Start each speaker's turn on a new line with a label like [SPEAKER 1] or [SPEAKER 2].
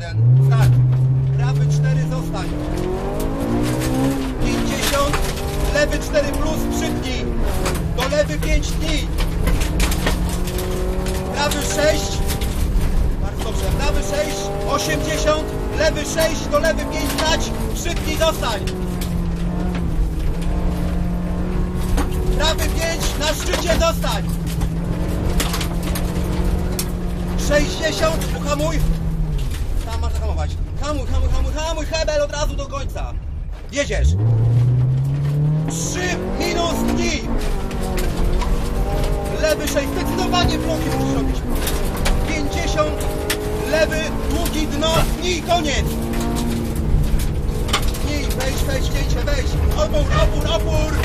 [SPEAKER 1] 1, start. Prawy 4, zostań. 50, lewy 4 plus, przypnij. Do lewy 5 dni. Prawy 6, bardzo dobrze, prawy 6, 80, lewy 6, do lewy 5 dać, przypnij, zostań. Prawy 5, na szczycie zostań. 60, uhamuj. Tam masz zahamować. Hamuj, hamuj, hamuj, hamuj, hebel od razu do końca. Jedziesz. 3 minus dni. Lewy 6, zdecydowanie bloki musisz robić. 50, lewy, długi dno, dni, koniec. Dni, wejdź, wejdź, cięcie, wejdź. Opór, opór, opór.